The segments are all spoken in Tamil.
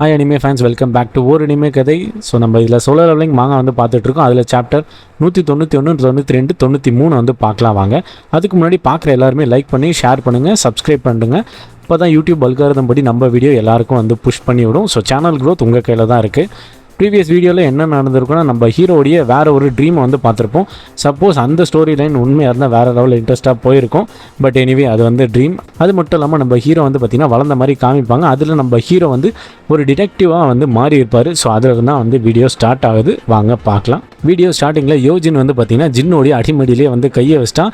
Hi anime fans welcome back to ஒரு அனிமே கதை ஸோ நம்ம இதில் சோலர் லெவலிங் மாங்க வந்து பார்த்துட்ருக்கோம். அதில் சாப்டர் நூற்றி தொண்ணூற்றி ஒன்று தொண்ணூற்றி ரெண்டு தொண்ணூற்றி மூணு வந்து பார்க்கலாம் வாங்க. அதுக்கு முன்னாடி பார்க்குற எல்லாருமே லைக் பண்ணி ஷேர் பண்ணுங்கள் சப்ஸ்கிரைப் பண்ணுங்க. இப்போ தான் யூடியூப் அல்காரதம் படி நம்ம வீடியோ எல்லாருக்கும் வந்து புஷ் பண்ணி விடும் ஸோ சேனல் க்ரோத் உங்கள் கையில் தான் இருக்குது ப்ரீவியஸ் வீடியோவில் என்ன நடந்திருக்குன்னா நம்ம ஹீரோடைய வேற ஒரு ட்ரீமை வந்து பார்த்துருப்போம். சப்போஸ் அந்த ஸ்டோரி லைன் உண்மையாக இருந்தால் வேறு லெவலில் இன்ட்ரெஸ்ட்டாக போயிருக்கும். பட் எனிவே அது வந்து ட்ரீம் அது மட்டும் இல்லாமல் நம்ம ஹீரோ வந்து பார்த்திங்கன்னா வளர்ந்த மாதிரி காமிப்பாங்க. அதில் நம்ம ஹீரோ வந்து ஒரு டிடெக்டிவாக வந்து மாறி இருப்பார் ஸோ அதில் தான் வந்து வீடியோ ஸ்டார்ட் ஆகுது. வாங்க பார்க்கலாம். வீடியோ ஸ்டார்டிங்கில் யோஜின் வந்து பார்த்திங்கன்னா ஜின்னோடைய அடிமடியிலே வந்து கையை வச்சிட்டா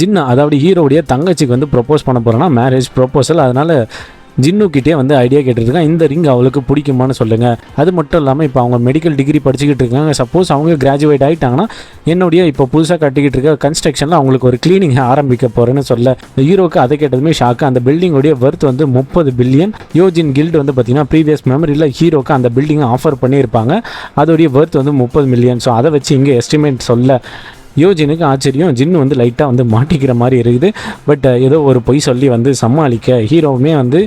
ஜின்னு அதாவது ஹீரோடைய தங்கச்சிக்கு வந்து ப்ரொப்போஸ் பண்ண போகிறோன்னா மேரேஜ் ப்ரொப்போசல் அதனால் ஜின்னுக்கிட்டே வந்து ஐடியா கேட்டிருக்கான் இந்த ரிங் அவளுக்கு பிடிக்குமான்னு சொல்லுங்கள் அது மட்டும் இல்லாமல் இப்போ அவங்க மெடிக்கல் டிகிரி படிச்சுக்கிட்டு இருக்காங்க. சப்போஸ் அவங்க கிராஜுவேட் ஆகிட்டாங்கன்னா என்னுடைய இப்போ புதுசாக கட்டிக்கிட்டு இருக்க கன்ஸ்ட்ரக்ஷனில் அவங்களுக்கு ஒரு கிளீனிங் ஆரம்பிக்க போகிறேன்னு சொல்ல ஹீரோக்கு அதை கேட்டதுமே ஷாக்கு அந்த பில்டிங்கோடைய ஒர்த் வந்து முப்பது பில்லியன் யோஜின் கில்டு வந்து பார்த்தீங்கன்னா ப்ரீவியஸ் மெமரியில் ஹீரோக்கு அந்த பில்டிங்கை ஆஃபர் பண்ணியிருப்பாங்க. அதோடைய ஒர்த் வந்து முப்பது மில்லியன் ஸோ அதை வச்சு இங்கே எஸ்டிமேட் சொல்ல யோஜினுக்கு ஆச்சரியம். ஜின்னு வந்து லைட்டாக வந்து மாட்டிக்கிற மாதிரி இருக்குது. பட் ஏதோ ஒரு பொய் சொல்லி வந்து சமாளிக்க ஹீரோவுமே வந்து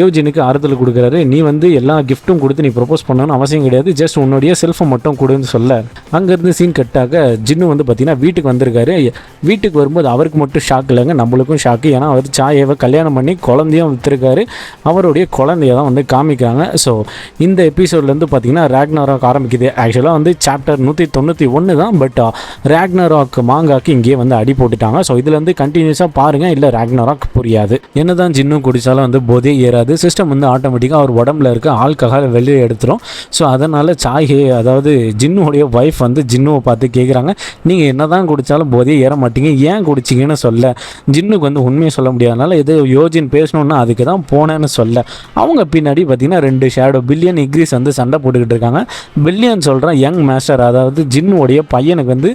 யோஜினுக்கு ஆறுதல் கொடுக்குறாரு. நீ வந்து எல்லா கிஃப்ட்டும் கொடுத்து நீ ப்ரொப்போஸ் பண்ணணும்னு அவசியம் கிடையாது. ஜஸ்ட் உன்னுடைய செல்ஃபை மட்டும் கொடுன்னு சொல்ல. அங்கேருந்து சீன் கட்டாக ஜின்னு வந்து பார்த்தீங்கன்னா வீட்டுக்கு வந்திருக்காரு. வீட்டுக்கு வரும்போது அவருக்கு மட்டும் ஷாக் இல்லைங்க. நம்மளுக்கும் ஷாக்கு ஏன்னா அவர் சாயவை கல்யாணம் பண்ணி குழந்தையும் விற்றுருக்காரு அவருடைய குழந்தைய தான் வந்து காமிக்கிறாங்க. ஸோ இந்த எபிசோட்லேருந்து பார்த்தீங்கன்னா ரேக்னராக் ஆரம்பிக்குது. ஆக்சுவலாக வந்து சாப்டர் நூற்றி தொண்ணூற்றி ஒன்று தான். பட் ரேக்னராக் மாங்காக்கு இங்கேயே வந்து அடி போட்டுட்டாங்க. ஸோ இதுலேருந்து கண்டினியூஸாக பாருங்கள் இல்லை ரேக்னராக் புரியாது. என்னதான் ஜின்னும் குடித்தாலும் வந்து போதே ஏறாது. சிஸ்டம் வந்து ஆட்டோமேட்டிக்காக அவர் உடம்புல இருக்க ஆல்கஹால் வெளியே எடுத்துரும். ஸோ அதனால் சாய்ஹே அதாவது ஜின்னுடைய ஒய்ஃப் வந்து ஜின்னுவை பார்த்து கேட்குறாங்க நீங்கள் என்ன தான் குடித்தாலும் போதே ஏற மாட்டீங்க. ஏன் குடிச்சிங்கன்னு சொல்ல. ஜின்னுக்கு வந்து உண்மையை சொல்ல முடியாதனால எது யோஜின் பேசணுன்னா அதுக்கு தான் போனேன்னு சொல்ல. அவங்க பின்னாடி பார்த்தீங்கன்னா ரெண்டு ஷேடோ பில்லியன் இக்ரீஸ் வந்து சண்டை போட்டுக்கிட்டு இருக்காங்க. பில்லியன் சொல்கிறேன் யங் மாஸ்டர் அதாவது ஜின்னுடைய பையனுக்கு வந்து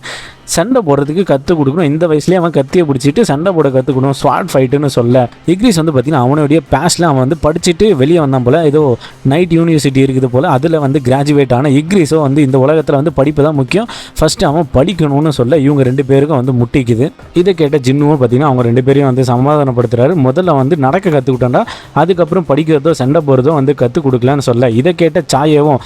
சண்டை போடுறதுக்கு கற்றுக் கொடுக்கணும். இந்த வயசுலேயே அவன் கத்தியை பிடிச்சிட்டு சண்டை போட கற்றுக்கணும் ஸ்வாட் ஃபைட்டுன்னு சொல்ல. இக்ரீஸ் வந்து பார்த்தீங்கன்னா அவனுடைய பேஸில் அவன் வந்து படிச்சுட்டு வெளியே வந்தான் போல். ஏதோ நைட் யூனிவர்சிட்டி இருக்குது போல். அதில் வந்து கிராஜுவேட் ஆன இக்ரீஸோ வந்து இந்த உலகத்தில் வந்து படிப்பு தான் முக்கியம். ஃபஸ்ட்டு அவன் படிக்கணும்னு சொல்ல இவங்க ரெண்டு பேருக்கும் வந்து முட்டிக்குது. இதை கேட்ட ஜின்னுவும் பார்த்தீங்கன்னா அவங்க ரெண்டு பேரையும் வந்து சமாதானப்படுத்துறாரு. முதல்ல வந்து நடக்க கற்றுக்கிட்டோம்டா அதுக்கப்புறம் படிக்கிறதோ சண்டை போகிறதோ வந்து கற்றுக் கொடுக்கலான்னு சொல்ல. இதை கேட்ட சாயவும்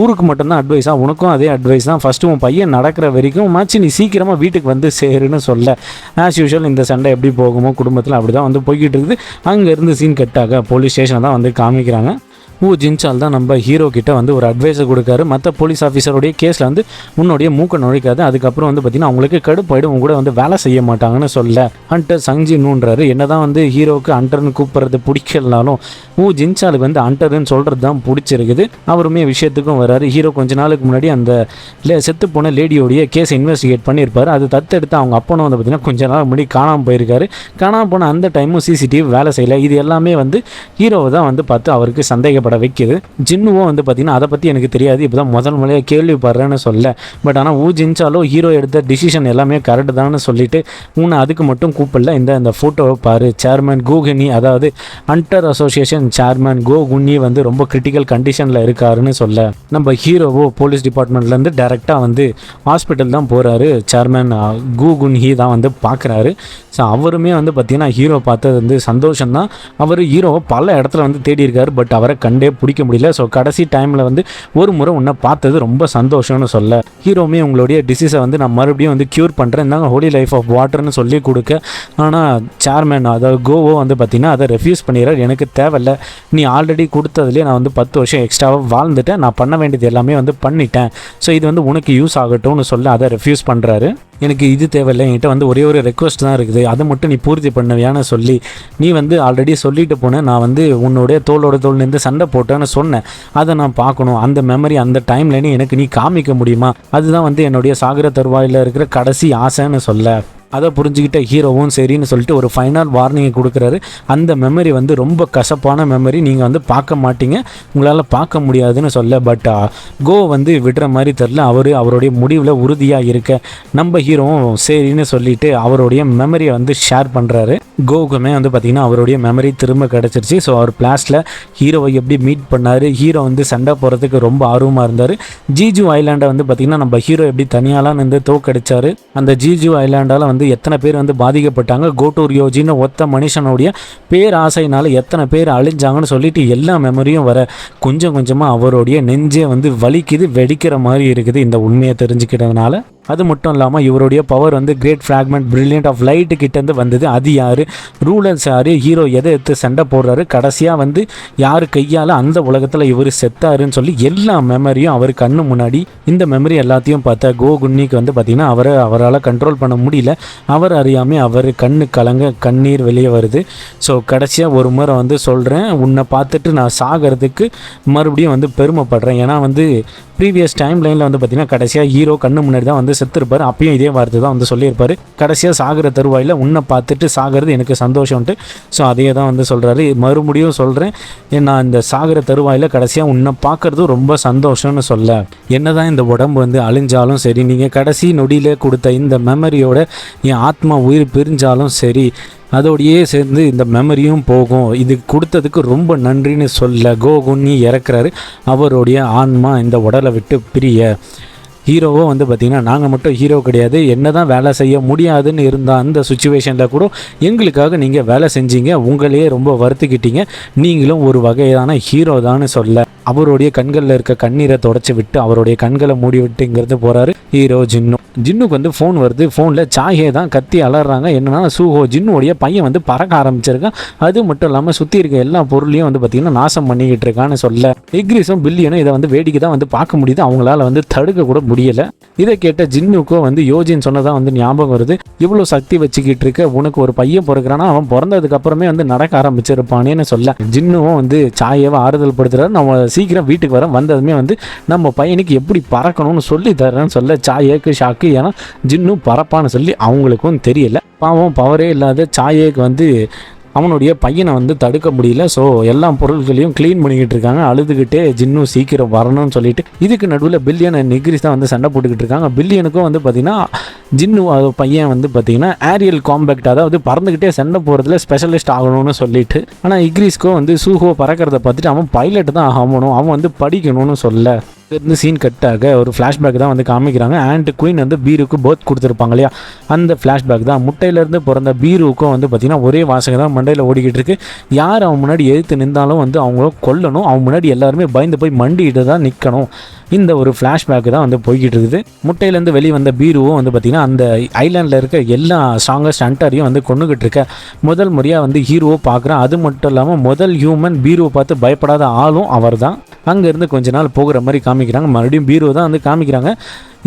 ஊருக்கு மட்டும்தான் அட்வைஸாக உனக்கும் அதே அட்வைஸ் தான். ஃபஸ்ட்டு உன் பையன் நடக்கிற வரைக்கும் மாச்சு நீ சீக்கிரமாக வீட்டுக்கு வந்து சேருன்னு சொல்ல. ஆஸ் யூஷுவல் இந்த சண்டை எப்படி போகுமோ குடும்பத்தில் அப்படி தான் வந்து போய்கிட்டு இருக்குது. அங்கேருந்து சீன் கட்டாக போலீஸ் ஸ்டேஷனை தான் வந்து காமிக்கிறாங்க. ஊ ஜின்சால் தான் நம்ம ஹீரோ கிட்ட வந்து ஒரு அட்வைஸை கொடுக்காரு. மற்ற போலீஸ் ஆஃபீஸருடைய கேஸில் வந்து உன்னுடைய மூக்க நுழைக்காது. அதுக்கப்புறம் வந்து பார்த்தீங்கன்னா அவங்களுக்கு கடுப்பாயிடும். உங்க கூட வந்து வேலை செய்ய மாட்டாங்கன்னு சொல்ல ஹண்டர் சங்ஜி நூன்றாரு என்னதான் வந்து ஹீரோவுக்கு ஹண்டர்னு கூப்பிட்றது பிடிக்கலனாலும் ஊ ஜின்சாலுக்கு வந்து ஹண்டர்னு சொல்கிறது தான் பிடிச்சிருக்குது. அவருமே விஷயத்துக்கும் வராரு. ஹீரோ கொஞ்ச நாளுக்கு முன்னாடி அந்த லே செத்து போன லேடியோடைய கேஸ் இன்வெஸ்டிகேட் பண்ணியிருப்பார். அது தத்தெடுத்து அவங்க அப்பனும் வந்து பார்த்தீங்கன்னா கொஞ்ச நாள் முன்னாடி காணாமல் போயிருக்காரு. காணாமல் போன அந்த டைமும் சிசிடிவி வேலை செய்யல. இது எல்லாமே வந்து ஹீரோவை தான் வந்து பார்த்து அவருக்கு சந்தேகப்பட வைக்குது. ஜின்னுவும் வந்து பார்த்தீங்கன்னா அதை பற்றி எனக்கு தெரியாது. இப்போ தான் முதல் முறையாக கேள்விப்படுறேன்னு சொல்ல. பட் ஆனால் ஊ ஜின்சாலோ ஹீரோ எடுத்த டிசிஷன் எல்லாமே கரெக்டு தான் சொல்லிட்டு உன்னை அதுக்கு மட்டும் கூப்பிடல. இந்த இந்த ஃபோட்டோவை பாரு. சேர்மன் கோகுனி அதாவது அண்டர் அசோசியேஷன் சேர்மன் கோகுனி வந்து ரொம்ப கிரிட்டிக்கல் கண்டிஷனில் இருக்காருன்னு சொல்ல. நம்ம ஹீரோவோ போலீஸ் டிபார்ட்மெண்ட்லேருந்து டேரெக்டாக வந்து ஹாஸ்பிட்டல் தான் போகிறாரு சேர்மன் கூகுன்ஹி தான் வந்து பார்க்குறாரு ஸோ அவருமே வந்து பார்த்தீங்கன்னா ஹீரோ பார்த்தது வந்து சந்தோஷம் தான் அவர் ஹீரோவை பல இடத்துல வந்து தேடி இருக்காரு பட் அவரை கண் கண்டே பிடிக்க முடியல. ஸோ கடைசி டைமில் வந்து ஒரு முறை உன்னை பார்த்தது ரொம்ப சந்தோஷம்னு சொல்ல. ஹீரோமே உங்களுடைய டிசீஸை வந்து நான் மறுபடியும் வந்து க்யூர் பண்ணுறேன் இந்தாங்க ஹோலி லைஃப் ஆஃப் வாட்டர்னு சொல்லி கொடுக்க. ஆனால் சேர்மேன் அதாவது கோவோ வந்து பார்த்தீங்கன்னா அதை ரெஃப்யூஸ் பண்ணிடுறாரு. எனக்கு தேவையில்ல. நீ ஆல்ரெடி கொடுத்ததுலேயே நான் வந்து பத்து வருஷம் எக்ஸ்ட்ராவாக வாழ்ந்துட்டேன். நான் பண்ண வேண்டியது எல்லாமே வந்து பண்ணிட்டேன். ஸோ இது வந்து உனக்கு யூஸ் ஆகட்டும்னு சொல்ல அதை ரெஃப்யூஸ் பண்ணுறாரு எனக்கு இது தேவையில்லை. என்கிட்ட வந்து ஒரே ஒரு ரெக்வஸ்ட் தான் இருக்குது. அதை மட்டும் நீ பூர்த்தி பண்ணுவியான்னு சொல்லி நீ வந்து ஆல்ரெடி சொல்லிட்டு போனேன் நான் வந்து உன்னுடைய தோளோட தோல் நின்று சண்டை போட்டேன்னு சொன்னேன். அதை நான் பார்க்கணும். அந்த மெமரி அந்த டைம்ல எனக்கு நீ காமிக்க முடியுமா? அதுதான் வந்து என்னுடைய சாகர தருவாயில் இருக்கிற கடைசி ஆசைன்னு சொல்ல. அதை புரிஞ்சுக்கிட்ட ஹீரோவும் சரின்னு சொல்லிட்டு ஒரு ஃபைனல் வார்னிங்கை கொடுக்குறாரு. அந்த மெமரி வந்து ரொம்ப கசப்பான மெமரி நீங்கள் வந்து பார்க்க மாட்டீங்க. உங்களால் பார்க்க முடியாதுன்னு சொல்ல பட் கோ uh, வந்து விடுற மாதிரி தெரில அவர் அவருடைய முடிவில் உறுதியாக இருக்க. நம்ம ஹீரோவும் சரின்னு சொல்லிட்டு அவருடைய மெமரியை வந்து ஷேர் பண்ணுறாரு கோவுக்குமே வந்து பார்த்திங்கன்னா அவருடைய மெமரி திரும்ப கிடச்சிருச்சு. ஸோ அவர் பிளாஸ்டில் ஹீரோவை எப்படி மீட் பண்ணார்? ஹீரோ வந்து சண்டை போகிறதுக்கு ரொம்ப ஆர்வமாக இருந்தார். ஜிஜு ஐலாண்டை வந்து பார்த்திங்கன்னா நம்ம ஹீரோ எப்படி தனியாலாம் வந்து தோக்கடிச்சார். அந்த ஜிஜு ஐலாண்டால் வந்து வந்து எத்தனை பேர் வந்து பாதிக்கப்பட்டாங்க? கோட்டூர் யோஜின்னு ஒத்த மனுஷனுடைய பேராசையினால் எத்தனை பேர் அழிஞ்சாங்கன்னு சொல்லிட்டு எல்லா மெமரியும் வர கொஞ்சம் கொஞ்சமாக அவருடைய நெஞ்சே வந்து வலிக்குது வெடிக்கிற மாதிரி இருக்குது இந்த உண்மையை தெரிஞ்சுக்கிறதுனால அது மட்டும் இல்லாமல் இவருடைய பவர் வந்து great fragment brilliant of light கிட்டேருந்து வந்தது. அது யார்? ரூலர்ஸ் யார்? ஹீரோ எதை எடுத்து சண்டை போடுறாரு? கடைசியாக வந்து யார் கையால் அந்த உலகத்தில் இவர் செத்தாருன்னு சொல்லி எல்லா மெமரியும் அவர் கண்ணு முன்னாடி இந்த மெமரி எல்லாத்தையும் பார்த்தா கோ குன்னிக்கு வந்து பார்த்திங்கன்னா அவரை அவரால் கண்ட்ரோல் பண்ண முடியல. அவர் அறியாமல் அவர் கண்ணு கலங்க கண்ணீர் வெளியே வருது. ஸோ கடைசியாக ஒரு முறை வந்து சொல்கிறேன் உன்னை பார்த்துட்டு நான் சாகிறதுக்கு மறுபடியும் வந்து பெருமைப்படுறேன். ஏன்னா வந்து ப்ரீவியஸ் டைம் லைனில் வந்து பார்த்தீங்கன்னா கடைசியாக ஹீரோ கண்ணு முன்னாடி தான் வந்து செத்துருப்பார். அப்பயும் இதே வார்த்தை தான் வந்து சொல்லியிருப்பார். கடைசியாக சாகிற தருவாயில் உன்னை பார்த்துட்டு சாகிறது எனக்கு சந்தோஷம்ன்ட்டு. ஸோ அதையே தான் வந்து சொல்கிறாரு மறுபடியும் சொல்கிறேன் நான் இந்த சாகிற தருவாயில் கடைசியாக உன்னை பார்க்குறது ரொம்ப சந்தோஷம்னு சொல்ல. என்ன தான் இந்த உடம்பு வந்து அழிஞ்சாலும் சரி நீங்கள் கடைசி நொடியில் கொடுத்த இந்த மெமரியோட என் ஆத்மா உயிர் பிரிஞ்சாலும் சரி அதோடையே சேர்ந்து இந்த மெமரியும் போகும். இது கொடுத்ததுக்கு ரொம்ப நன்றின்னு சொல்ல கோகுன்னி இறக்குறாரு. அவருடைய ஆன்மா இந்த உடலை விட்டு பிரிய. ஹீரோவோ வந்து பார்த்திங்கன்னா நாங்கள் மட்டும் ஹீரோ கிடையாது. என்ன தான் வேலை செய்ய முடியாதுன்னு இருந்த அந்த சுச்சுவேஷனில் கூட எங்களுக்காக நீங்கள் வேலை செஞ்சீங்க. உங்களையே ரொம்ப வருத்திக்கிட்டீங்க. நீங்களும் ஒரு வகையான ஹீரோ தான்னு சொல்ல. அவருடைய கண்களில் இருக்க கண்ணீரை தொடச்சி விட்டு அவருடைய கண்களை மூடி விட்டுங்கிறது போகிறாரு ஹீரோ ஜின்னு. ஜின்னுக்கு வந்து ஃபோன் வருது. ஃபோனில் சாயே தான் கத்தி அலறாங்க. என்னன்னா சூஹோ ஜின்னுடைய பையன் வந்து பறக்க ஆரம்பிச்சிருக்கான். அது மட்டும் இல்லாமல் சுற்றி இருக்க எல்லா பொருளையும் வந்து பார்த்திங்கன்னா நாசம் பண்ணிக்கிட்டு இருக்கான்னு சொல்ல. இக்ரிஸும் பில்லியனும் இதை வந்து வேடிக்கை தான் வந்து பார்க்க முடியுது. அவங்களால வந்து தடுக்க கூட முடியலை. இதை கேட்ட ஜின்னுக்கும் வந்து யோஜின் சொன்னதான் வந்து ஞாபகம் வருது. இவ்வளோ சக்தி வச்சுக்கிட்டு இருக்க உனக்கு ஒரு பையன் பிறக்கிறானா? அவன் பிறந்ததுக்கு அப்புறமே வந்து நடக்க ஆரம்பிச்சிருப்பானேன்னு சொல்ல. ஜின்னுவும் வந்து சாயவை ஆறுதல் படுத்துறாரு. நம்ம சீக்கிரம் வீட்டுக்கு வர வந்ததுமே வந்து நம்ம பையனுக்கு எப்படி பறக்கணும்னு சொல்லி தரேன்னு சொல்ல. சாயேக்கு ஷாக்கு ஏன்னா ஜின்னு பரப்பான்னு சொல்லி அவங்களுக்கும் தெரியல. பாவம் பவரே இல்லாத சாயேக்கு வந்து அவனுடைய பையனை வந்து தடுக்க முடியல. ஸோ எல்லா பொருட்களையும் க்ளீன் பண்ணிக்கிட்டு இருக்காங்க. அழுதுகிட்டே ஜின்னும் சீக்கிரம் வரணும்னு சொல்லிட்டு இதுக்கு நடுவில் பில்லியன் அண்ட் நிக்ரிஸ் தான் வந்து சண்டை போட்டுக்கிட்டு இருக்காங்க. பில்லியனுக்கும் வந்து பார்த்திங்கன்னா ஜின்னு அது பையன் வந்து பார்த்திங்கன்னா ஏரியல் காம்பேக்ட் அதாவது பறந்துக்கிட்டே சண்டை போகிறதுல ஸ்பெஷலிஸ்ட் ஆகணும்னு சொல்லிட்டு ஆனால் இக்ரிஸ்க்கும் வந்து சூஹோ பறக்கிறத பார்த்துட்டு அவன் பைலட் தான் ஆகணும். அவன் வந்து படிக்கணும்னு சொல்ல. இருந்து சீன் கட் ஆக ஒரு ஃப்ளாஷ்பேக் தான் வந்து காமிக்கிறாங்க. அண்ட் குயின் வந்து பீருக்கு போத் கொடுத்துருப்பாங்க இல்லையா? அந்த ஃப்ளாஷ்பேக் தான். முட்டையிலேருந்து பிறந்த பீருக்கும் வந்து பார்த்திங்கன்னா ஒரே வாசகம் தான் மண்டையில் ஓடிக்கிட்டு இருக்கு. யார் அவன் முன்னாடி எதிர்த்து நின்றாலும் வந்து அவங்கள கொல்லணும். அவன் முன்னாடி எல்லாருமே பயந்து போய் மண்டிகிட்டு தான் நிற்கணும் இந்த ஒரு ஃப்ளாஷ்பேக் தான் வந்து போய்கிட்டு இருக்குது. முட்டையிலேருந்து வெளியே வந்த பீருவும் வந்து பார்த்திங்கன்னா அந்த ஐலாண்டில் இருக்க எல்லா ஸ்ட்ராங்கஸ்ட் ஹண்டரையும் வந்து கொண்டுகிட்டு இருக்க. முதல் முறையாக வந்து ஹீரோவை பார்க்குறான் அது மட்டும் இல்லாமல் முதல் ஹியூமன் பீரோவை பார்த்து பயப்படாத ஆளும் அவர் தான் அங்கேருந்து கொஞ்ச நாள் போகிற மாதிரி காமிக்கிறாங்க. மறுபடியும் பீரோ தான் வந்து காமிக்கிறாங்க.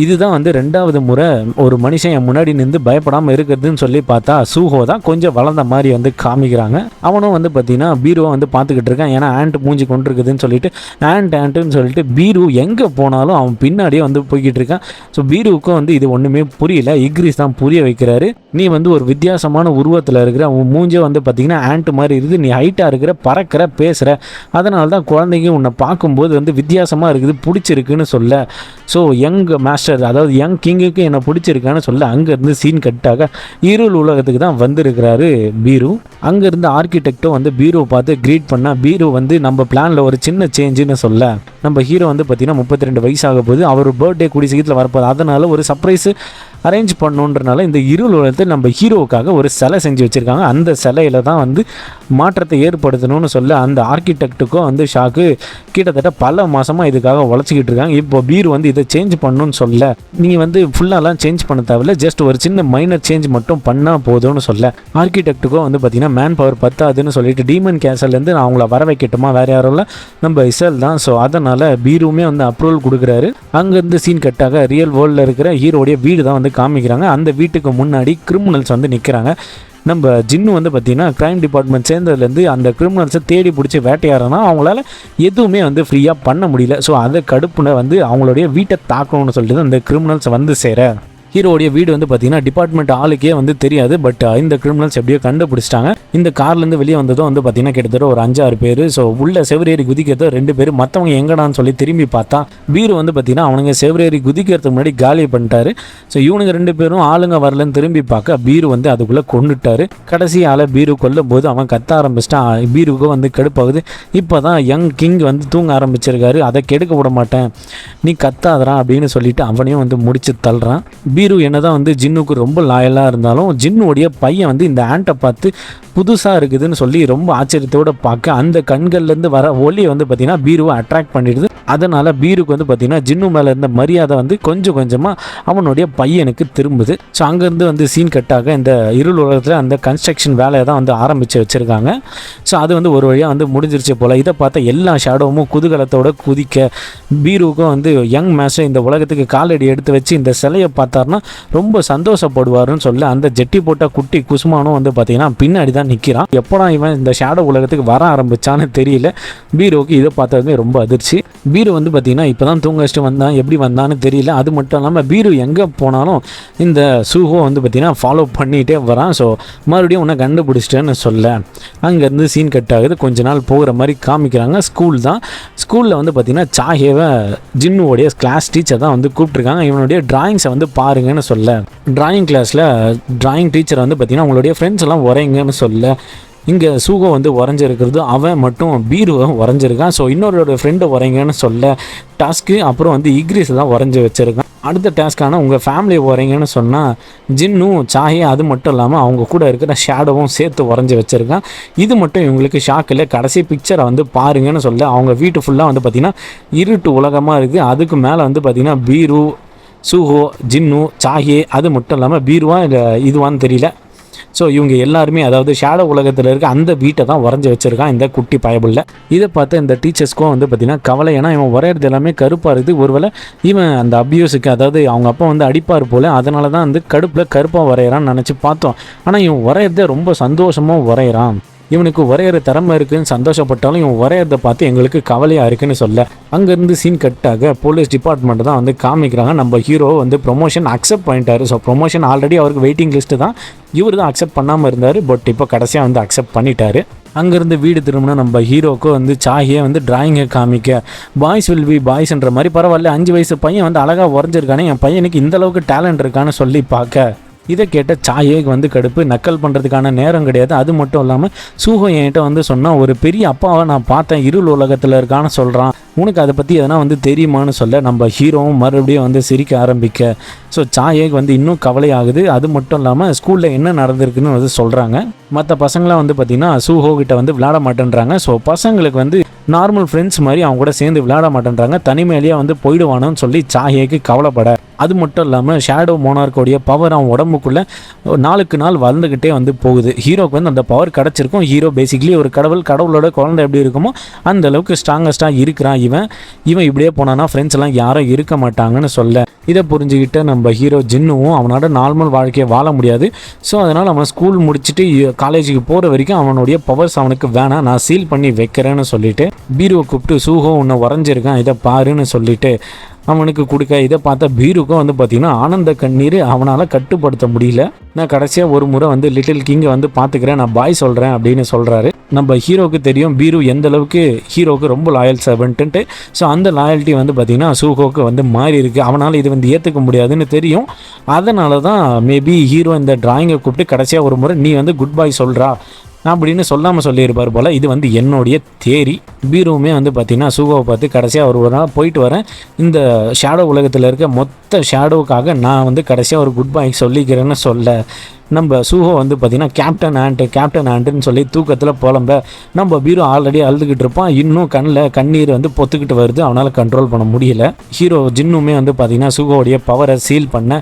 இதுதான் வந்து ரெண்டாவது முறை ஒரு மனுஷன் என் முன்னாடி நின்று பயப்படாமல் இருக்கிறதுன்னு சொல்லி பார்த்தா சூஹோ தான் கொஞ்சம் வளர்ந்த மாதிரி வந்து காமிக்கிறாங்க. அவனும் வந்து பார்த்தீங்கன்னா பீருவை வந்து பார்த்துக்கிட்டு இருக்கான். ஏன்னா ஆண்ட் மூஞ்சி கொண்டு இருக்குதுன்னு சொல்லிட்டு ஆண்ட் ஆண்ட்டுன்னு சொல்லிட்டு பீரு எங்கே போனாலும் அவன் பின்னாடியே வந்து போய்கிட்டு இருக்கான். ஸோ பீருவுக்கும் வந்து இது ஒன்றுமே புரியல. இக்ரிஸ் தான் புரிய வைக்கிறாரு. நீ வந்து ஒரு வித்தியாசமான உருவத்தில் இருக்கிற உன் மூஞ்சே வந்து பார்த்தீங்கன்னா ஆண்ட் மாதிரி இருக்குது. நீ ஹைட்டாக இருக்கிற பறக்கிற பேசுகிற அதனால தான் குழந்தைங்க உன்னை பார்க்கும்போது வந்து வித்தியாசமாக இருக்குது பிடிச்சிருக்குன்னு சொல்ல. ஸோ யங் மாஸ்டர் அதாவது யங் கிங்குக்கு என்னை பிடிச்சிருக்கான்னு சொல்ல அங்கேருந்து சீன் கட்டாக இருள் உலகத்துக்கு தான் வந்திருக்கிறாரு பீரு. அங்கேருந்து ஆர்கிடெக்டும் வந்து பீரோவை பார்த்து க்ரீட் பண்ணால் பீரோ வந்து நம்ம பிளானில் ஒரு சின்ன சேஞ்சுன்னு சொல்ல. நம்ம ஹீரோ வந்து பார்த்திங்கன்னா முப்பத்தி ரெண்டு வயசாக போகுது. அவர் பர்த்டே கூடி சீக்கிரத்தில் வரப்போகுது அதனால் ஒரு சர்ப்ரைஸு அரேஞ்ச் பண்ணணுன்றனால இந்த இருள் உலகத்தை நம்ம ஹீரோவுக்காக ஒரு சிலை செஞ்சு வச்சுருக்காங்க. அந்த சிலையில் தான் வந்து மாற்றத்தை ஏற்படுத்தணும்னு சொல்ல அந்த ஆர்கிடெக்ட்டுக்கும் வந்து ஷாக்கு கிட்டத்தட்ட பல மாதமாக இதுக்காக உழைச்சிக்கிட்டு இருக்காங்க. இப்போ பீர் வந்து இதை சேஞ்ச் பண்ணணும்னு சொல்ல நீங்கள் வந்து ஃபுல்லாலாம் சேஞ்ச் பண்ண தேவையில்ல. ஜஸ்ட் ஒரு சின்ன மைனர் சேஞ்ச் மட்டும் பண்ணால் போதும்னு சொல்ல. ஆர்கிடெக்ட்டுக்கும் வந்து பார்த்தீங்கன்னா மேன் பவர் பத்தாதுன்னு சொல்லிட்டு டீமன் கேசல்லேருந்து நான் அவங்கள வர வைக்கட்டுமா? வேறு யாரும் இல்லை. நம்ம இசல் தான். ஸோ அதனால் பீருமே வந்து அப்ரூவல் கொடுக்குறாரு. அங்கேருந்து சீன் கட்டாக ரியல் வேர்ல்டில் இருக்கிற ஹீரோடைய வீடு தான் வந்து காமிக்கிறாங்க. அந்த வீட்டுக்கு முன்னாடி கிரிமினல்ஸ் வந்து நிற்கிறாங்க நம்ம ஜின்னு வந்து பார்த்திங்கன்னா க்ரைம் டிபார்ட்மெண்ட் சேர்ந்ததுலேருந்து அந்த கிரிமினல்ஸை தேடி பிடிச்சி வேட்டையாடுறனா அவங்களால எதுவுமே வந்து ஃப்ரீயாக பண்ண முடியல. ஸோ அதை கடுப்புன வந்து அவங்களுடைய வீட்டை தாக்கணும்னு சொல்லிட்டு அந்த கிரிமினல்ஸ் வந்து சேர ஹீரோடைய வீடு வந்து பார்த்தீங்கன்னா டிபார்ட்மெண்ட் ஆளுக்கே வந்து தெரியாது பட் இந்த கிரிமினல்ஸ் எப்படியோ கண்டுபிடிச்சிட்டாங்க. இந்த கார்லேருந்து வெளியே வந்ததும் வந்து பார்த்தீங்கன்னா கிட்டத்தட்ட ஒரு அஞ்சாறு பேர் ஸோ உள்ள செவரேறி குதிக்கிறதோ ரெண்டு பேர். மற்றவங்க எங்கடான்னு சொல்லி திரும்பி பார்த்தா பீரு வந்து பார்த்தீங்கன்னா அவனுங்க செவரேறி குதிக்கிறதுக்கு முன்னாடி காலி பண்ணிட்டாரு. ஸோ இவனுங்க ரெண்டு பேரும் ஆளுங்க வரலன்னு திரும்பி பார்க்க பீரு வந்து அதுக்குள்ளே கொண்டுட்டாரு. கடைசி ஆளை பீரு கொல்லும் போது அவன் கத்த ஆரம்பிச்சிட்டான். பீருக்கும் வந்து கடுப்பாகுது. இப்போ தான் யங் கிங் வந்து தூங்க ஆரம்பிச்சிருக்காரு. அதை கெடுக்க விட மாட்டேன். நீ கத்தாதரா அப்படின்னு சொல்லிட்டு அவனையும் வந்து முடிச்சு தள்ளுறான். பீரு என்னதான் வந்து ஜின்னுக்கு ரொம்ப லாயலாக இருந்தாலும் ஜின்னுடைய பையன் வந்து இந்த ஆண்ட்டை பார்த்து புதுசாக இருக்குதுன்னு சொல்லி ரொம்ப ஆச்சரியத்தோடு பார்க்க அந்த கண்கள்லேருந்து வர ஒளியை வந்து பார்த்திங்கன்னா பீருவை அட்ராக்ட் பண்ணிடுது. அதனால் பீருக்கு வந்து பார்த்திங்கன்னா ஜின்னு மேலே இருந்த மரியாதை வந்து கொஞ்சம் கொஞ்சமாக அவனுடைய பையனுக்கு திரும்புது. ஸோ அங்கேருந்து வந்து சீன் கட்டாக இந்த இருள் உலகத்தில் அந்த கன்ஸ்ட்ரக்ஷன் வேலையை தான் வந்து ஆரம்பித்து வச்சுருக்காங்க. ஸோ அது வந்து ஒரு வழியாக வந்து முடிஞ்சிருச்சு போல். இதை பார்த்தா எல்லா ஷேடோவும் குதூகலத்தோட குதிக்க பீருக்கும் வந்து யங் மேஸ்டர் இந்த உலகத்துக்கு காலடி எடுத்து வச்சு இந்த சிலையை பார்த்தாருன்னா ரொம்ப சந்தோஷப்படுவாருன்னு சொல்லி அந்த ஜெட்டி போட்ட குட்டி குசுமானும் வந்து பார்த்தீங்கன்னா பின்னாடி தான் நிற்கிறான் எப்படா இவன் இந்த ஷேடோ உலகத்துக்கு வர ஆரம்பிச்சான்னு தெரியல. பீரோக்கு இதை பார்த்ததுமே ரொம்ப அதிர்ச்சி. பீரு வந்து பார்த்தீங்கன்னா இப்போ தான் தூங்க வச்சுட்டு வந்தான் எப்படி வந்தான்னு தெரியல. அது மட்டும் இல்லாமல் பீரு எங்கே போனாலும் இந்த சூஹோ வந்து பார்த்தீங்கன்னா ஃபாலோ பண்ணிகிட்டே வரான். ஸோ மறுபடியும் உன்னை கண்டுபிடிச்சிட்டேன்னு சொல்ல. அங்கேருந்து சீன் கட் ஆகுது. கொஞ்ச நாள் போகிற மாதிரி காமிக்கிறாங்க. ஸ்கூல் தான். ஸ்கூலில் வந்து பார்த்தீங்கன்னா சாஹேவை ஜின்னுவோடைய கிளாஸ் டீச்சர் தான் வந்து கூப்பிட்ருக்காங்க இவனுடைய டிராயிங்ஸை வந்து பாருங்கன்னு சொல்ல. டிராயிங் கிளாஸில் டிராயிங் டீச்சர் வந்து பார்த்திங்கன்னா உங்களுடைய ஃப்ரெண்ட்ஸ் எல்லாம் உரைங்கன்னு சொல்ல. இங்கே சூகோ வந்து உறைஞ்சிருக்கிறது அவன் மட்டும் பீருவை உறைஞ்சிருக்கான். ஸோ இன்னொருடைய ஃப்ரெண்டை உரைங்கன்னு சொல்ல டாஸ்க்கு அப்புறம் வந்து இக்ரீஸ் தான் உறைஞ்சி வச்சுருக்கான். அடுத்த டாஸ்க்கான உங்கள் ஃபேமிலி உரைங்கன்னு சொன்னால் ஜின்னும் சாயே அது மட்டும் இல்லாமல் அவங்க கூட இருக்கிற ஷேடோவும் சேர்த்து உறைஞ்சி வச்சுருக்கான். இது மட்டும் இவங்களுக்கு ஷாக் இல்லை. கடைசி பிக்சரை வந்து பாருங்கன்னு சொல்ல அவங்க வீட்டு ஃபுல்லாக வந்து பார்த்திங்கன்னா இருட்டு உலகமாக இருக்குது அதுக்கு மேலே வந்து பார்த்திங்கன்னா பீரு சூஹோ ஜின்னு சாஹே அது மட்டும் இல்லாமல் பீருவா இல்லை இதுவான்னு தெரியல. ஸோ இவங்க எல்லாருமே அதாவது ஷேடோ உலகத்தில் இருக்க அந்த வீட்டை தான் வரைஞ்சி வச்சிருக்கான் இந்த குட்டி பயபுள்ள. இதை பார்த்து இந்த டீச்சர்ஸ்க்கும் வந்து பார்த்திங்கன்னா கவலை. ஏன்னா இவன் வரைகிறது எல்லாமே கருப்பாக இருக்குது. ஒருவேளை இவன் அந்த அபியூஸுக்கு அதாவது அவங்க அப்பா வந்து அடிப்பார் போல் அதனால தான் வந்து கடுப்பில் கருப்பாக வரைகிறான்னு நினச்சி பார்த்தோம். ஆனால் இவன் வரைகிறதே ரொம்ப சந்தோஷமாக வரைகிறான் இவனுக்கு வரைகிற திறமை இருக்குன்னு சந்தோஷப்பட்டாலும் இவன் வரைகிறத பார்த்து எங்களுக்கு கவலையாக இருக்குன்னு சொல்ல. அங்கேருந்து சீன் கட்டாக போலீஸ் டிபார்ட்மெண்ட் தான் வந்து காமிக்கிறாங்க. நம்ம ஹீரோ வந்து ப்ரொமோஷன் அக்செப்ட் பண்ணிட்டாரு. ஸோ ப்ரொமோஷன் ஆல்ரெடி அவருக்கு வெயிட்டிங் லிஸ்ட்டு தான். இவர் தான் அக்செப்ட் பண்ணாமல் இருந்தார். பட் இப்போ கடைசியாக வந்து அக்செப்ட் பண்ணிட்டாரு. அங்கேருந்து வீடு திரும்பினா நம்ம ஹீரோக்கு வந்து சாகியை வந்து டிராயிங்கை காமிக்க. பாய்ஸ் வில் பி பாய்ஸ்ன்ற மாதிரி பரவாயில்ல. அஞ்சு வயசு பையன் வந்து அழகாக உறைஞ்சிருக்கானே. என் பையனுக்கு இந்த அளவுக்கு டேலண்ட் இருக்கான்னு சொல்லி பார்க்க. இதை கேட்ட சாயேக்கு வந்து கடுப்பு. நக்கல் பண்ணுறதுக்கான நேரம் கிடையாது. அது மட்டும் இல்லாமல் சூஹோ என்கிட்ட வந்து சொன்னால் ஒரு பெரிய அப்பாவை நான் பார்த்தேன். இருள் உலகத்தில் இருக்கான்னு சொல்கிறான் உனக்கு அதை பற்றி எதனா வந்து தெரியுமான்னு சொல்ல. நம்ம ஹீரோவும் மறுபடியும் வந்து சிரிக்க ஆரம்பிக்க. ஸோ சாயேக்கு வந்து இன்னும் கவலையாகுது. அது மட்டும் இல்லாமல் ஸ்கூலில் என்ன நடந்திருக்குன்னு வந்து சொல்கிறாங்க மற்ற பசங்களாம் வந்து பார்த்திங்கன்னா சூஹோ கிட்ட வந்து விளையாட மாட்டேன்றாங்க. ஸோ பசங்களுக்கு வந்து நார்மல் ஃப்ரெண்ட்ஸ் மாதிரி அவங்க கூட சேர்ந்து விளையாட மாட்டேன்றாங்க. தனிமையிலேயே வந்து போயிடுவானோன்னு சொல்லி சாயேக்கு கவலைப்பட. அது மட்டும் இல்லாமல் ஷேடோ மோனார்க்கோடைய பவர் அவன் உடம்புக்குள்ளே நாளுக்கு நாள் வளர்ந்துக்கிட்டே வந்து போகுது. ஹீரோக்கு வந்து அந்த பவர் கிடச்சிருக்கும். ஹீரோ பேசிக்கலி ஒரு கடவுள் கடவுளோட குழந்தை எப்படி இருக்குமோ அந்த அளவுக்கு ஸ்ட்ராங்கஸ்ட்டாக இருக்கிறான். இவன் இவன் இப்படியே போனான்னா ஃப்ரெண்ட்ஸ் எல்லாம் யாரும் இருக்க மாட்டாங்கன்னு சொல்ல. இதை புரிஞ்சுக்கிட்ட நம்ம ஹீரோ ஜின்னுவும் அவனோட நார்மல் வாழ்க்கையை வாழ முடியாது. ஸோ அதனால் அவன் ஸ்கூல் முடிச்சுட்டு காலேஜுக்கு போகிற வரைக்கும் அவனுடைய பவர்ஸ் அவனுக்கு வேணாம். நான் சீல் பண்ணி வைக்கிறேன்னு சொல்லிட்டு பீரோவை கூப்பிட்டு சூஹோ உன்னை உறைஞ்சிருக்கான் இதை பாருன்னு சொல்லிட்டு அவனுக்கு கொடுக்க இதை பார்த்தா பீருக்கும் வந்து பார்த்திங்கன்னா ஆனந்த கண்ணீர் அவனால் கட்டுப்படுத்த முடியல. நான் கடைசியாக ஒரு முறை வந்து லிட்டில் கிங்கை வந்து பார்த்துக்கிறேன் நான் பாய் சொல்கிறேன் அப்படின்னு சொல்கிறாரு நம்ம ஹீரோவுக்கு தெரியும் பீரு எந்த அளவுக்கு ஹீரோவுக்கு ரொம்ப லாயல் சர்வெண்ட்டு ஸோ அந்த லாயல்ட்டி வந்து பார்த்திங்கன்னா சூஹோக்கு வந்து மாறி இருக்குது அவனால் இது வந்து ஏற்றுக்க முடியாதுன்னு தெரியும். அதனால தான் மேபி ஹீரோ இந்த ட்ராயிங்கை கூப்பிட்டு கடைசியாக ஒரு முறை நீ வந்து குட் பாய் சொல்கிறா அப்படின்னு சொல்லாமல் சொல்லியிருப்பார் போல். இது வந்து என்னுடைய தேரி. பீருவுமே வந்து பார்த்திங்கன்னா சூகோவை பார்த்து கடைசியாக ஒரு ஒரு நாள் போயிட்டு வரேன். இந்த ஷேடோ உலகத்தில் இருக்க மொத்த ஷேடோவுக்காக நான் வந்து கடைசியாக ஒரு குட் பை சொல்லிக்கிறேன்னு சொல்ல. நம்ம சூஹோ வந்து பார்த்திங்கன்னா கேப்டன் ஆண்ட்டு கேப்டன் ஆண்ட்டுன்னு சொல்லி தூக்கத்தில் புலம்ப. நம்ம பீரோ ஆல்ரெடி அழுதுகிட்டு இருப்பான். இன்னும் கண்ணில் கண்ணீர் வந்து பொத்துக்கிட்டு வருது. அவனால் கண்ட்ரோல் பண்ண முடியல. ஹீரோ ஜின்னுமே வந்து பார்த்திங்கன்னா சூஹோடைய பவரை சீல் பண்ண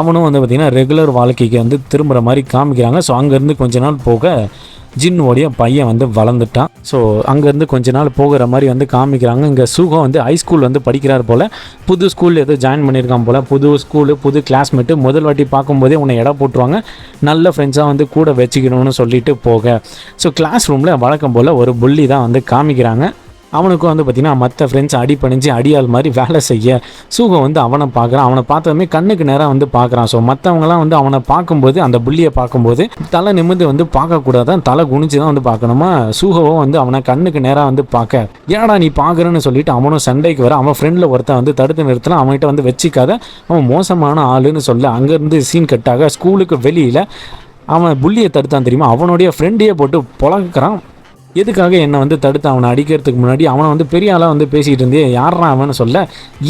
அவனும் வந்து பார்த்திங்கன்னா ரெகுலர் வாழ்க்கைக்கு வந்து திரும்புகிற மாதிரி காமிக்கிறாங்க. ஸோ அங்கேருந்து கொஞ்ச நாள் போக ஜின்னுவோடைய பையன் வந்து வளர்ந்துட்டான். ஸோ அங்கேருந்து கொஞ்ச நாள் போகிற மாதிரி வந்து காமிக்கிறாங்க. இங்கே சுகம் வந்து ஹைஸ்கூல் வந்து படிக்கிறார் போல். புது ஸ்கூல் ஏதோ ஜாயின் பண்ணியிருக்கான் போல். புது ஸ்கூலு புது கிளாஸ்மேட்டு முதல் வாட்டி பார்க்கும்போதே உன்னை இடம் போட்டுருவாங்க. நல்ல ஃப்ரெண்ட்ஸாக வந்து கூட வச்சுக்கணும்னு சொல்லிட்டு போக. ஸோ கிளாஸ் ரூமில் வழக்கம் போல் ஒரு புள்ளி தான் வந்து காமிக்கிறாங்க. அவனுக்கும் வந்து பார்த்திங்கன்னா மற்ற ஃப்ரெண்ட்ஸ் அடி பணிஞ்சு அடியால் மாதிரி வேலை செய்ய. சூகம் வந்து அவனை பார்க்குறான். அவனை பார்த்ததுமே கண்ணுக்கு நேராக வந்து பார்க்குறான். ஸோ மற்றவங்களாம் வந்து அவனை பார்க்கும்போது அந்த புள்ளியை பார்க்கும்போது தலை நிமிர்ந்து வந்து பார்க்கக்கூடாதான் தலை குனிஞ்சு தான் வந்து பார்க்கணுமா? சூகவும் வந்து அவனை கண்ணுக்கு நேராக வந்து பார்க்க. ஏடா நீ பார்க்குறேன்னு சொல்லிட்டு அவனும் சண்டைக்கு வர அவன் ஃப்ரெண்டில் ஒருத்தன் வந்து தடுத்து நிறுத்தலாம் அவன்கிட்ட வந்து வச்சிக்காத. அவன் மோசமான ஆளுன்னு சொல்ல அங்கேருந்து சீன் கட்டாக ஸ்கூலுக்கு வெளியில் அவன் புள்ளியை தடுத்தான் தெரியுமா? அவனுடைய ஃப்ரெண்டையே போட்டு புழக்கிறான். எதுக்காக என்னை வந்து தடுத்து அவனை அடிக்கிறதுக்கு முன்னாடி அவனை வந்து பெரிய ஆளாக வந்து பேசிகிட்டு இருந்தே யாரா அவன்னு சொல்ல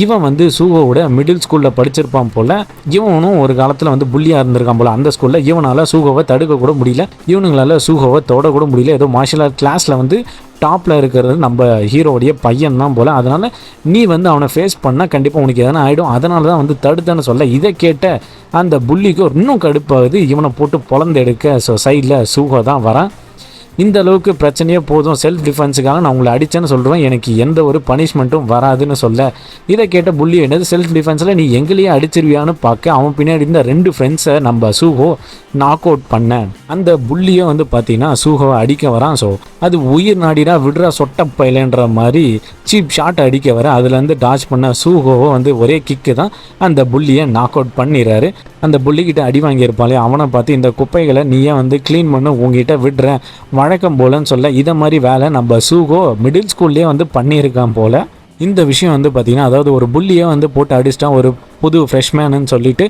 இவன் வந்து சூகோவோட மிடில் ஸ்கூலில் படிச்சிருப்பான் போல் இவனும் ஒரு காலத்தில் வந்து புள்ளியாக இருந்திருக்கான் போல் அந்த ஸ்கூலில் இவனால் சூகோவை தடுக்கக்கூட முடியல இவனுங்களால் சூகோவை தொடக்கூட முடியல ஏதோ மார்ஷல் ஆர்ட் கிளாஸில் வந்து டாப்பில் இருக்கிறது நம்ம ஹீரோவுடைய பையன் தான் போல் அதனால் நீ வந்து அவனை ஃபேஸ் பண்ணால் கண்டிப்பாக உனக்கு எதனா ஆகிடும் அதனால தான் வந்து தடுத்தேன்னு சொல்ல இதை கேட்ட அந்த புள்ளிக்கு இன்னும் கடுப்பாகுது இவனை போட்டு பொழந்தெடுக்க ஸோ சைடில் சூகோ தான் வரான். இந்த அளவுக்கு பிரச்சனையே போதும் செல்ஃப் டிஃபென்ஸுக்காக நான் உங்களை அடித்தேன்னு சொல்கிறேன் எனக்கு எந்த ஒரு பனிஷ்மெண்ட்டும் வராதுன்னு சொல்ல. இதை கேட்ட புள்ளி என்னது? செல்ஃப் டிஃபென்ஸில் நீ எங்களையே அடிச்சிருவியான்னு பார்க்க அவன் பின்னாடி இருந்த ரெண்டு ஃப்ரெண்ட்ஸை நம்ம சூஹோ நாக் அவுட் பண்ண. அந்த புள்ளியை வந்து பார்த்தீங்கன்னா சூஹோவை அடிக்க வரான். ஸோ அது உயிர் நாடினா விடுற சொட்ட பயிலன்ற மாதிரி சீப் ஷாட் அடிக்க வர அதுலேருந்து டாச் பண்ண சூஹோவை வந்து ஒரே கிக்கு தான் அந்த புள்ளியை நாக் அவுட் பண்ணிடுறாரு. அந்த புள்ளிக்கிட்ட அடி வாங்கியிருப்பாளே அவனை பார்த்து இந்த குப்பைகளை நீயே வந்து க்ளீன் பண்ண உங்ககிட்ட விடுறேன். வழக்கம் போலன்னு சொல்ல இதை மாதிரி வேலை நம்ம சூகோ மிடில் ஸ்கூல்லேயே வந்து பண்ணியிருக்கான் போல். இந்த விஷயம் வந்து பார்த்திங்கன்னா அதாவது ஒரு புள்ளியை வந்து போட்டு அடிச்சிட்டான் ஒரு புது ஃப்ரெஷ்மேனுன்னு சொல்லிட்டு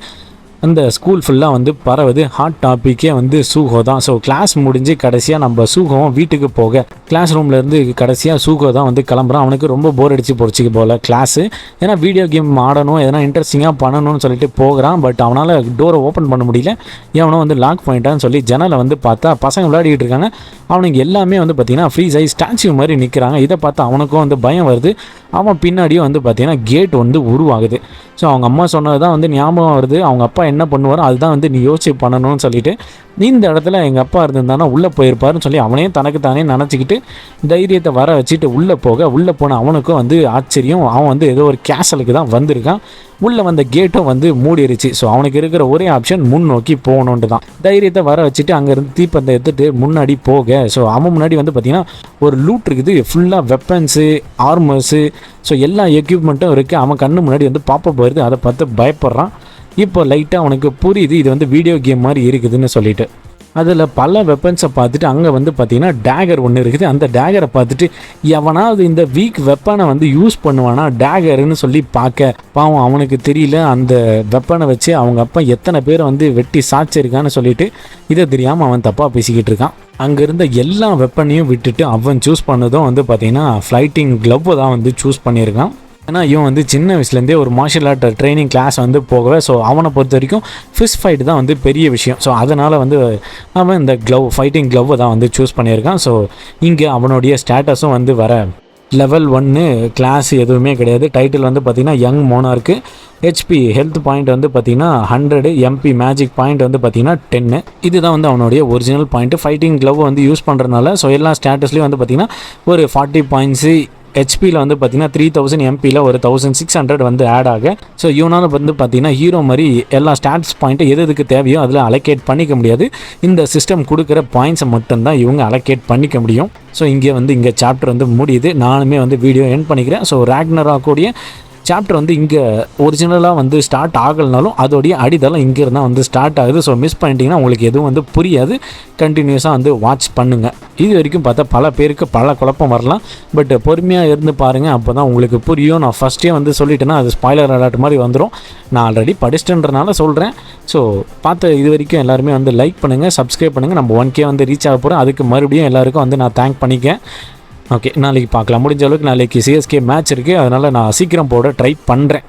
அந்த ஸ்கூல் ஃபுல்லாக வந்து பரவுது. ஹாட் டாப்பிக்கே வந்து சூகோ தான். ஸோ கிளாஸ் முடிஞ்சு கடைசியாக நம்ம சூகோவும் வீட்டுக்கு போக கிளாஸ் ரூம்லேருந்து கடைசியாக சூகோ தான் வந்து கிளம்புறான். அவனுக்கு ரொம்ப போர் அடிச்சு போச்சுக்கு போல் கிளாஸு ஏன்னா வீடியோ கேம் ஆடணும் எதனா இன்ட்ரெஸ்டிங்காக பண்ணணும்னு சொல்லிட்டு போகிறான். பட் அவனால் டோரை ஓப்பன் பண்ண முடியல. இவனும் வந்து லாக் பண்ணிட்டான்னு சொல்லி ஜன்னலை வந்து பார்த்தா பசங்க விளையாடிட்டு இருக்காங்க. அவனுக்கு எல்லாமே வந்து பார்த்தீங்கன்னா ஃப்ரீஸ் ஆகி ஸ்டாச்சு மாதிரி நிற்கிறாங்க இதை பார்த்து அவனுக்கும் வந்து பயம் வருது. அவன் பின்னாடியும் வந்து பார்த்தீங்கன்னா கேட் வந்து உருவாகுது. ஸோ அவங்க அம்மா சொன்னது தான் வந்து ஞாபகம் வருது. அவங்க அப்பா என்ன பண்ணுவாரோ அதுதான் வந்து நீ யோசிச்சு பண்ணணும்னு சொல்லிட்டு இந்த இடத்துல எங்கள் அப்பா இருந்திருந்தானா உள்ளே போயிருப்பாருன்னு சொல்லி அவனையும் தனக்கு தானே நினச்சிக்கிட்டு தைரியத்தை வர வச்சுட்டு உள்ளே போக உள்ளே போன அவனுக்கும் வந்து ஆச்சரியம். அவன் வந்து ஏதோ ஒரு கேசலுக்கு தான் வந்திருக்கான். உள்ளே வந்த கேட்டும் வந்து மூடிருச்சு. ஸோ அவனுக்கு இருக்கிற ஒரே ஆப்ஷன் முன் நோக்கி போகணுன்ட்டு தான். தைரியத்தை வர வச்சுட்டு அங்கேருந்து தீப்பந்தை எடுத்துட்டு முன்னாடி போக. ஸோ அவன் முன்னாடி வந்து பார்த்திங்கன்னா ஒரு லூட் இருக்குது. ஃபுல்லாக வெப்பன்ஸு ஆர்மர்ஸு ஸோ எல்லா எக்யூப்மெண்ட்டும் இருக்குது அவன் கண்ணு முன்னாடி வந்து பாப்பா போயிருது அதை பார்த்து பயப்படுறான். இப்போ லைட்டாக அவனுக்கு புரியுது இது வந்து வீடியோ கேம் மாதிரி இருக்குதுன்னு சொல்லிட்டு. அதில் பல வெப்பன்ஸை பார்த்துட்டு அங்கே வந்து பார்த்தீங்கன்னா டேகர் ஒன்று இருக்குது. அந்த டேகரை பார்த்துட்டு எவனாவது இந்த வீக் வெப்பனை வந்து யூஸ் பண்ணுவானா டேகர்னு சொல்லி பார்க்க. பாவம் அவனுக்கு தெரியல அந்த வெப்பனை வச்சு அவங்க அப்பா எத்தனை பேரை வந்து வெட்டி சாச்சிருக்கான்னு சொல்லிட்டு இதை தெரியாமல் அவன் தப்பாக பேசிக்கிட்டு இருக்கான். அங்கே இருந்த எல்லா வெப்பனையும் விட்டுட்டு அவன் சூஸ் பண்ணதும் வந்து பார்த்தீங்கன்னா ஃப்ளைட்டிங் க்ளவ்வை தான் வந்து சூஸ் பண்ணியிருக்கான். ஏன்னா இவன் வந்து சின்ன வயசுலேருந்தே ஒரு மார்ஷியல் ஆர்ட் ட்ரைனிங் கிளாஸ் வந்து போகவே ஸோ அவனை பொறுத்த வரைக்கும் ஃபிஷ் ஃபைட் தான் வந்து பெரிய விஷயம். ஸோ அதனால் வந்து அவன் இந்த க்ளவ் ஃபைட்டிங் க்ளவ்வை தான் வந்து சூஸ் பண்ணியிருக்கான். ஸோ இங்கே அவனுடைய ஸ்டேட்டஸும் வந்து வர லெவல் ஒன்று கிளாஸ் எதுவுமே கிடையாது. டைட்டில் வந்து பார்த்திங்கன்னா young monarch HP health point வந்து பார்த்திங்கன்னா ஹண்ட்ரடு எம்பி மேஜிக் பாயிண்ட் வந்து பார்த்திங்கன்னா டென்னு இதுதான் வந்து அவனுடைய ஒரிஜினல் பாயிண்ட்டு ஃபைட்டிங் க்ளவ் வந்து யூஸ் பண்ணுறதுனால ஸோ எல்லா ஸ்டேட்டஸ்லேயும் வந்து பார்த்திங்கன்னா ஒரு ஃபார்ட்டி பாயிண்ட்ஸு ஹெச்பியில் வந்து பார்த்தீங்கன்னா த்ரீ தௌசண்ட் எம்பியில் ஒரு தௌசண்ட் சிக்ஸ் ஹண்ட்ரட் வந்து ஆட் ஆக ஸோ இவனால் வந்து பார்த்தீங்கன்னா ஹீரோ மாதிரி எல்லா ஸ்டாட்ஸ் பாயிண்ட்டை எது எதுக்கு தேவையோ அதில் அலோகேட் பண்ணிக்க முடியாது. இந்த சிஸ்டம் கொடுக்குற பாயிண்ட்ஸை மட்டும்தான் இவங்க அலோகேட் பண்ணிக்க முடியும். ஸோ இங்கே வந்து இங்கே சாப்டர் வந்து முடியுது. நானுமே வந்து வீடியோ என் பண்ணிக்கிறேன். ஸோ ரேக்னராக கூடிய சாப்டர் வந்து இங்கே ஒரிஜினலாக வந்து ஸ்டார்ட் ஆகலைனாலும் அதோடைய அடித்தளம் இங்கே இருந்தால் வந்து ஸ்டார்ட் ஆகுது. ஸோ மிஸ் பண்ணிட்டீங்கன்னா உங்களுக்கு எதுவும் வந்து புரியாது. கண்டினியூஸாக வந்து வாட்ச் பண்ணுங்கள் இது வரைக்கும் பார்த்தா பல பேருக்கு பல குழப்பம் வரலாம். பட் பொறுமையாக இருந்து பாருங்கள் அப்போ தான் உங்களுக்கு புரியும். நான் ஃபஸ்ட்டே வந்து சொல்லிட்டேன்னா அது ஸ்பாய்லர் அலர்ட் மாதிரி வந்துடும் நான் ஆல்ரெடி படிச்சிட்டேன்றனால சொல்கிறேன் ஸோ பார்த்த இது வரைக்கும் எல்லாருமே வந்து லைக் பண்ணுங்கள் சப்ஸ்கிரைப் பண்ணுங்கள் நம்ம ஒன் கே வந்து ரீச் ஆக போகிறோம் அதுக்கு மறுபடியும் எல்லாருக்கும் வந்து நான் தேங்க் பண்ணிக்கேன் ஓகே நாளைக்கு பார்க்கலாம். முடிஞ்ச அளவுக்கு நாளைக்கு சிஎஸ்கே மேட்ச் இருக்குது அதனால் நான் சீக்கிரம் போட ட்ரை பண்ணுறேன்